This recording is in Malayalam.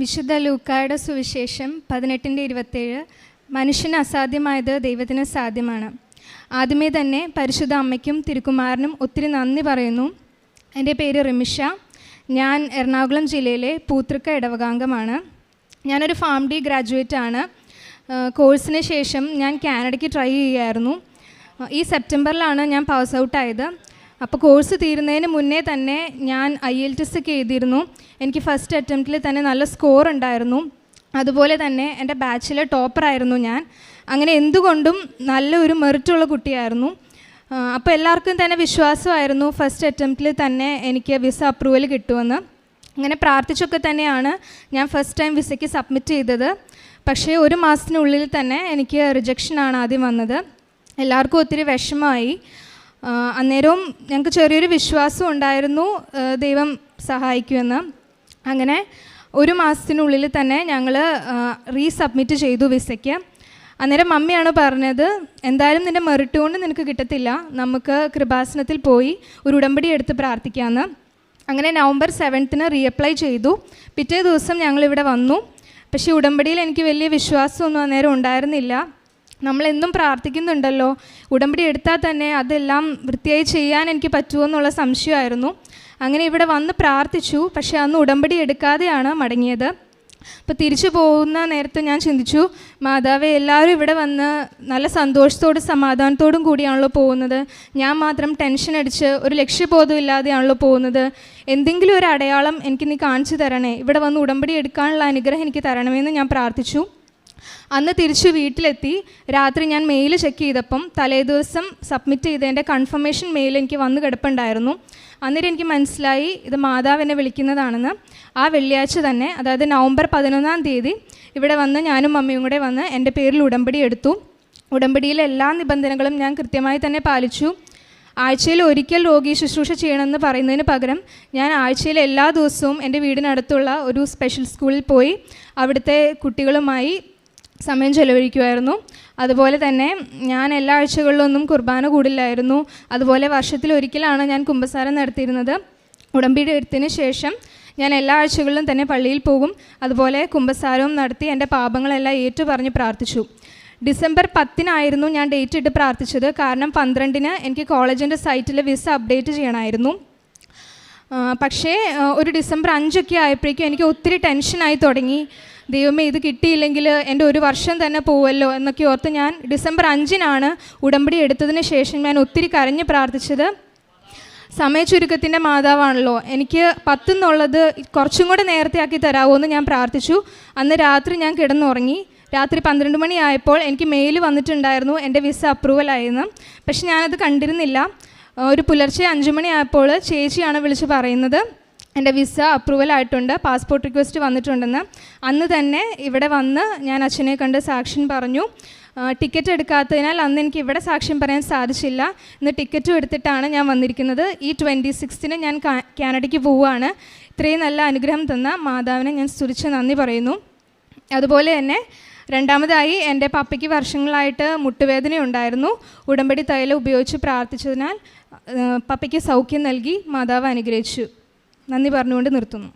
വിശുദ്ധ ലൂക്കായുടെ സുവിശേഷം പതിനെട്ടിന്റെ ഇരുപത്തേഴ്. മനുഷ്യന് അസാധ്യമായത് ദൈവത്തിന് സാധ്യമാണ്. ആദ്യമേ തന്നെ പരിശുദ്ധ അമ്മയ്ക്കും തിരുക്കുമാരനും ഒത്തിരി നന്ദി പറയുന്നു. എന്റെ പേര് റിമിഷ. ഞാൻ എറണാകുളം ജില്ലയിലെ പൂത്തൃക്ക ഇടവകാംഗമാണ്. ഞാനൊരു ഫാം ഡി ഗ്രാജുവേറ്റ് ആണ്. കോഴ്സിന് ശേഷം ഞാൻ കാനഡയ്ക്ക് ട്രൈ ചെയ്യുകയായിരുന്നു ഈ സെപ്റ്റംബറിലാണ് ഞാൻ പാസ് ഔട്ട് ആയത് അപ്പോൾ കോഴ്സ് തീരുന്നതിന് മുന്നേ തന്നെ ഞാൻ ഐ എൽ ടി എസ് ഒക്കെ എഴുതിയിരുന്നു. എനിക്ക് ഫസ്റ്റ് അറ്റംപ്റ്റിൽ തന്നെ നല്ല സ്കോർ ഉണ്ടായിരുന്നു. അതുപോലെ തന്നെ എന്റെ ബാച്ചിലെ ടോപ്പറായിരുന്നു ഞാൻ. അങ്ങനെ എന്തുകൊണ്ടും നല്ലൊരു മെറിറ്റുള്ള കുട്ടിയായിരുന്നു. അപ്പോൾ എല്ലാവർക്കും തന്നെ വിശ്വാസമായിരുന്നു ഫസ്റ്റ് അറ്റംപ്റ്റിൽ തന്നെ എനിക്ക് വിസ അപ്രൂവൽ കിട്ടുമെന്ന്. അങ്ങനെ പ്രാർത്ഥിച്ചൊക്കെ തന്നെയാണ് ഞാൻ ഫസ്റ്റ് ടൈം വിസയ്ക്ക് സബ്മിറ്റ് ചെയ്തത്. പക്ഷേ ഒരു മാസത്തിനുള്ളിൽ തന്നെ എനിക്ക് റിജക്ഷനാണ് ആദ്യം വന്നത്. എല്ലാവർക്കും ഒത്തിരി വിഷമമായി. അന്നേരവും ഞങ്ങൾക്ക് ചെറിയൊരു വിശ്വാസം ഉണ്ടായിരുന്നു ദൈവം സഹായിക്കുമെന്ന്. അങ്ങനെ ഒരു മാസത്തിനുള്ളിൽ തന്നെ ഞങ്ങൾ റീസബ്മിറ്റ് ചെയ്തു വിസയ്ക്ക്. അന്നേരം മമ്മിയാണ് പറഞ്ഞത് എന്തായാലും നിന്റെ മെറിറ്റ് കൊണ്ട് നിനക്ക് കിട്ടത്തില്ല നമുക്ക് കൃപാസനത്തിൽ പോയി ഒരു ഉടമ്പടി എടുത്ത് പ്രാർത്ഥിക്കാമെന്ന് അങ്ങനെ നവംബർ സെവൻത്തിന് റീഅപ്ലൈ ചെയ്തു. പിറ്റേ ദിവസം ഞങ്ങളിവിടെ വന്നു. പക്ഷേ ഉടമ്പടിയിൽ എനിക്ക് വലിയ വിശ്വാസമൊന്നും അന്നേരം ഉണ്ടായിരുന്നില്ല. നമ്മളെന്നും പ്രാർത്ഥിക്കുന്നുണ്ടല്ലോ. ഉടമ്പടി എടുത്താൽ തന്നെ അതെല്ലാം വൃത്തിയായി ചെയ്യാൻ എനിക്ക് പറ്റുമോ എന്നുള്ള സംശയമായിരുന്നു. അങ്ങനെ ഇവിടെ വന്ന് പ്രാർത്ഥിച്ചു. പക്ഷേ അന്ന് ഉടമ്പടി എടുക്കാതെയാണ് മടങ്ങിയത്. അപ്പോൾ തിരിച്ചു പോകുന്ന നേരത്തെ ഞാൻ ചിന്തിച്ചു മാതാവ് എല്ലാവരും ഇവിടെ വന്ന് നല്ല സന്തോഷത്തോടും സമാധാനത്തോടും കൂടിയാണല്ലോ പോകുന്നത്. ഞാൻ മാത്രം ടെൻഷൻ അടിച്ച് ഒരു ലക്ഷ്യബോധം ഇല്ലാതെയാണല്ലോ പോകുന്നത്. എന്തെങ്കിലും ഒരു അടയാളം എനിക്ക് നീ കാണിച്ചു തരണേ. ഇവിടെ വന്ന് ഉടമ്പടി എടുക്കാനുള്ള അനുഗ്രഹം എനിക്ക് തരണമെന്ന് ഞാൻ പ്രാർത്ഥിച്ചു. അന്ന് തിരിച്ചു വീട്ടിലെത്തി. രാത്രി ഞാൻ മെയിൽ ചെക്ക് ചെയ്തപ്പം തലേദിവസം സബ്മിറ്റ് ചെയ്തതിന്റെ കൺഫർമേഷൻ മെയിൽ എനിക്ക് വന്ന് കിടപ്പുണ്ടായിരുന്നു. അന്നേരം എനിക്ക് മനസ്സിലായി ഇത് മാതാവ് എന്നെ വിളിക്കുന്നതാണെന്ന്. ആ വെള്ളിയാഴ്ച തന്നെ അതായത് നവംബർ പതിനൊന്നാം തീയതി ഇവിടെ വന്ന് ഞാനും മമ്മിയും കൂടെ വന്ന് എന്റെ പേരിൽ ഉടമ്പടി എടുത്തു. ഉടമ്പടിയിലെ എല്ലാ നിബന്ധനകളും ഞാൻ കൃത്യമായി തന്നെ പാലിച്ചു. ആഴ്ചയിൽ ഒരിക്കൽ രോഗി ശുശ്രൂഷ ചെയ്യണമെന്ന് പറയുന്നതിന് പകരം ഞാൻ ആഴ്ചയിൽ എല്ലാ ദിവസവും എന്റെ വീടിനടുത്തുള്ള ഒരു സ്പെഷ്യൽ സ്കൂളിൽ പോയി. അവിടുത്തെ കുട്ടികളുമായി സമയം ചെലവഴിക്കുമായിരുന്നു അതുപോലെ തന്നെ ഞാൻ എല്ലാ ആഴ്ചകളിലൊന്നും കുർബാന കൂടില്ലായിരുന്നു. അതുപോലെ വർഷത്തിൽ ഒരിക്കലാണ് ഞാൻ കുമ്പസാരം നടത്തിയിരുന്നത്. ഉടമ്പടി എടുത്തതിന് ശേഷം ഞാൻ എല്ലാ ആഴ്ചകളിലും തന്നെ പള്ളിയിൽ പോകും. അതുപോലെ കുമ്പസാരവും നടത്തി എന്റെ പാപങ്ങളെല്ലാം ഏറ്റു പറഞ്ഞ് പ്രാർത്ഥിച്ചു. ഡിസംബർ പത്തിനായിരുന്നു ഞാൻ ഡേറ്റ് ഇട്ട് പ്രാർത്ഥിച്ചത്. കാരണം പന്ത്രണ്ടിന് എനിക്ക് കോളേജിന്റെ സൈറ്റിൽ വിസ അപ്ഡേറ്റ് ചെയ്യണമായിരുന്നു. പക്ഷേ ഒരു ഡിസംബർ അഞ്ചൊക്കെ ആയപ്പോഴേക്കും എനിക്ക് ഒത്തിരി ടെൻഷനായി തുടങ്ങി. ദൈവമേ ഇത് കിട്ടിയില്ലെങ്കിൽ എന്റെ ഒരു വർഷം തന്നെ പോവല്ലോ എന്നൊക്കെ ഓർത്ത് ഞാൻ ഡിസംബർ അഞ്ചിനാണ് ഉടമ്പടി എടുത്തതിന് ശേഷം ഞാൻ ഒത്തിരി കരഞ്ഞ് പ്രാർത്ഥിച്ചത്. സമയ ചുരുക്കത്തിന്റെ മാതാവാണല്ലോ എനിക്ക് പത്തെന്നുള്ളത് കുറച്ചും കൂടെ നേരത്തെ ആക്കി തരാമോ എന്ന് ഞാൻ പ്രാർത്ഥിച്ചു. അന്ന് രാത്രി ഞാൻ കിടന്നുറങ്ങി. രാത്രി പന്ത്രണ്ട് മണിയായപ്പോൾ എനിക്ക് മെയിൽ വന്നിട്ടുണ്ടായിരുന്നു എന്റെ വിസ അപ്രൂവൽ ആയിരുന്നു പക്ഷെ ഞാനത് കണ്ടിരുന്നില്ല. ഒരു പുലർച്ചെ അഞ്ച് മണിയായപ്പോൾ ചേച്ചിയാണ് വിളിച്ച് പറയുന്നത് എന്റെ വിസ അപ്രൂവൽ ആയിട്ടുണ്ട്. പാസ്പോർട്ട് റിക്വസ്റ്റ് വന്നിട്ടുണ്ടെന്ന്. അന്ന് തന്നെ ഇവിടെ വന്ന് ഞാൻ അച്ഛനെ കണ്ട് സാക്ഷ്യം പറഞ്ഞു. ടിക്കറ്റ് എടുക്കാത്തതിനാൽ അന്ന് എനിക്ക് ഇവിടെ സാക്ഷ്യം പറയാൻ സാധിച്ചില്ല. ഇന്ന് ടിക്കറ്റും എടുത്തിട്ടാണ് ഞാൻ വന്നിരിക്കുന്നത്. ഈ ട്വന്റി സിക്സ്തിന് ഞാൻ കാനഡയ്ക്ക് പോവുകയാണ്. ഇത്രയും നല്ല അനുഗ്രഹം തന്ന മാതാവിനെ ഞാൻ സ്തുതിച്ച് നന്ദി പറയുന്നു. അതുപോലെ തന്നെ രണ്ടാമതായി എന്റെ പപ്പയ്ക്ക് വർഷങ്ങളായിട്ട് മുട്ടുവേദന ഉണ്ടായിരുന്നു. ഉടമ്പടി തൈലം ഉപയോഗിച്ച് പ്രാർത്ഥിച്ചതിനാൽ പപ്പയ്ക്ക് സൗഖ്യം നൽകി മാതാവ് അനുഗ്രഹിച്ചു. നന്ദി പറഞ്ഞുകൊണ്ട് നിർത്തുന്നു.